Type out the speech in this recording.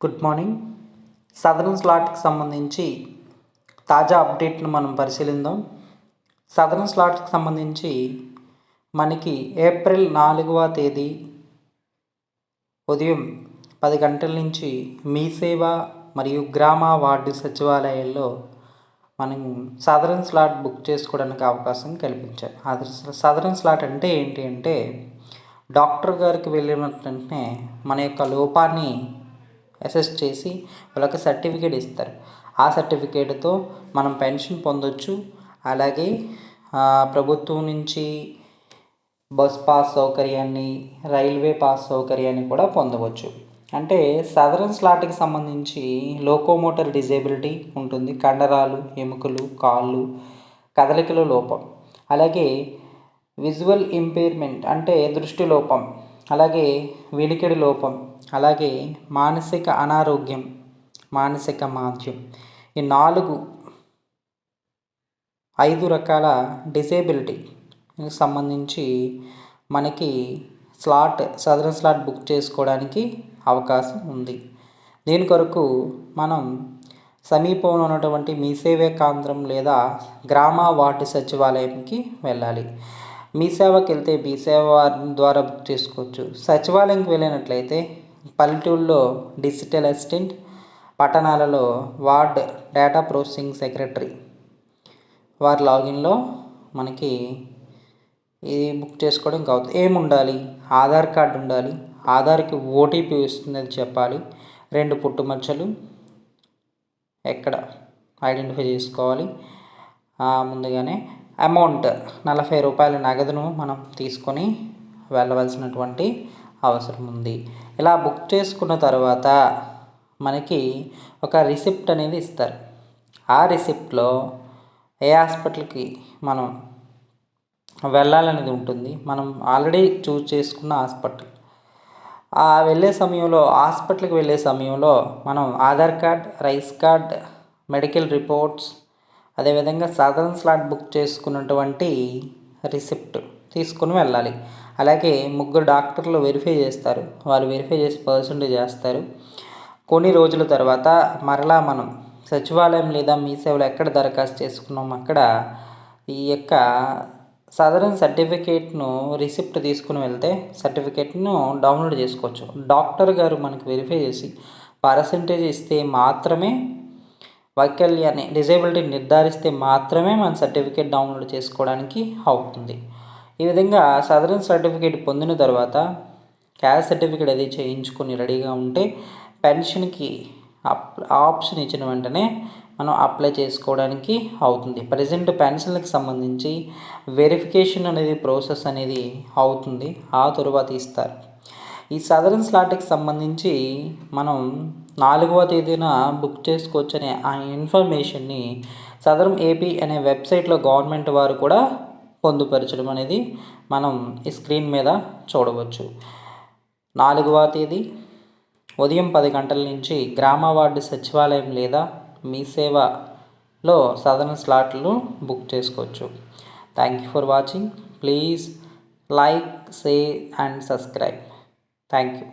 Good morning southern స్లాట్కి సంబంధించి తాజా అప్డేట్ను మనం పరిశీలిద్దాం సదరన్ స్లాట్కి సంబంధించి మనకి ఏప్రిల్ నాలుగవ తేదీ ఉదయం పది గంటల నుంచి మీ సేవ మరియు గ్రామ వార్డు సచివాలయాల్లో మనం సదరన్ స్లాట్ బుక్ చేసుకోవడానికి అవకాశం కల్పించారు. అది సదరన్ స్లాట్ అంటే ఏంటి అంటే డాక్టర్ గారికి వెళ్ళిన వెంటనే మన యొక్క లోపాన్ని అసెస్ చేసి వాళ్ళకి సర్టిఫికేట్ ఇస్తారు. ఆ సర్టిఫికేట్తో మనం పెన్షన్ పొందొచ్చు. అలాగే ప్రభుత్వం నుంచి బస్ పాస్ సౌకర్యాన్ని రైల్వే పాస్ సౌకర్యాన్ని కూడా పొందవచ్చు. అంటే సదరన్ స్లాట్కి సంబంధించి లోకోమోటర్ డిజేబిలిటీ ఉంటుంది. కండరాలు ఎముకలు కాళ్ళు కదలికల లోపం. అలాగే విజువల్ ఇంపైర్మెంట్ అంటే దృష్టి లోపం. అలాగే వినికిడి లోపం. అలాగే మానసిక అనారోగ్యం మానసిక మాంద్యం ఈ నాలుగు ఐదు రకాల డిసేబిలిటీకి సంబంధించి మనకి స్లాట్ సదరన్ స్లాట్ బుక్ చేసుకోవడానికి అవకాశం ఉంది. దీని కొరకు మనం సమీపంలో ఉన్నటువంటి మీ సేవా కేంద్రం లేదా గ్రామ వార్డు సచివాలయంకి వెళ్ళాలి. మీ సేవకి వెళ్తే మీ సేవ ద్వారా బుక్ చేసుకోవచ్చు. సచివాలయంకి వెళ్ళినట్లయితే పల్లెటూళ్ళలో డిజిటల్ అసిస్టెంట్ పట్టణాలలో వార్డ్ డేటా ప్రాసెసింగ్ సెక్రటరీ. వారి లాగిన్లో మనకి ఇది బుక్ చేసుకోవడానికి అవుతుంది ఏమి ఉండాలి ఆధార్ కార్డు ఉండాలి. ఆధార్కి ఓటీపీ వస్తుందని చెప్పాలి. రెండు పుట్టుమచ్చలు ఎక్కడ ఐడెంటిఫై చేసుకోవాలి? ముందుగానే అమౌంట్ నలభై రూపాయల నగదును మనం తీసుకొని వెళ్ళవలసినటువంటి అవసరం ఉంది ఇలా బుక్ చేసుకున్న తర్వాత మనకి ఒక రిసిప్ట్ అనేది ఇస్తారు. ఆ రిసిప్ట్లో ఏ హాస్పిటల్కి మనం వెళ్ళాలనేది ఉంటుంది. మనం ఆల్రెడీ చూస్ చేసుకున్న హాస్పిటల్. ఆ వెళ్ళే సమయంలో హాస్పిటల్కి వెళ్ళే సమయంలో మనం Aadhaar card rice card medical reports అదేవిధంగా సాధారణ స్లాట్ బుక్ చేసుకున్నటువంటి రిసిప్ట్. తీసుకుని వెళ్ళాలి. అలాగే ముగ్గురు డాక్టర్లు వెరిఫై చేస్తారు. వాళ్ళు వెరిఫై చేసి పర్సెంటేజ్ చేస్తారు. కొన్ని రోజుల తర్వాత మరలా మనం సచివాలయం లేదా మీ సేవలు ఎక్కడ దరఖాస్తు చేసుకున్నాం అక్కడ ఈ యొక్క సదరన్ సర్టిఫికేట్ను రిసిప్ట్ తీసుకుని వెళ్తే సర్టిఫికేట్ను డౌన్లోడ్ చేసుకోవచ్చు. డాక్టర్ గారు మనకు వెరిఫై చేసి పర్సంటేజ్ ఇస్తే మాత్రమే వైకల్యాన్ని డిజేబిలిటీ నిర్ధారిస్తే మాత్రమే మన సర్టిఫికేట్ డౌన్లోడ్ చేసుకోవడానికి అవుతుంది. ఈ విధంగా సదరన్ సర్టిఫికేట్ పొందిన తర్వాత క్యాస్ట్ సర్టిఫికేట్ అది చేయించుకొని రెడీగా ఉంటే పెన్షన్కి అప్ ఆప్షన్ ఇచ్చిన వెంటనే మనం అప్లై చేసుకోవడానికి అవుతుంది. ప్రజెంట్ పెన్షన్లకు సంబంధించి వెరిఫికేషన్ అనేది ప్రాసెస్ అనేది అవుతుంది. ఆ తరువాత ఇస్తారు. ఈ సదరన్ స్లాట్కి సంబంధించి మనం నాలుగవ తేదీన బుక్ చేసుకోవచ్చు అనే ఆ ఇన్ఫర్మేషన్ని సదరం ఏపీ అనే వెబ్సైట్లో గవర్నమెంట్ వారు కూడా పొందుపరచడం అనేది మనం ఈ స్క్రీన్ మీద చూడవచ్చు. నాలుగవ తేదీ ఉదయం పది గంటల నుంచి గ్రామ వార్డు సచివాలయం లేదా మీ సేవలో సదరన్ స్లాట్లు బుక్ చేసుకోవచ్చు. Thank you for watching please like share and subscribe thank you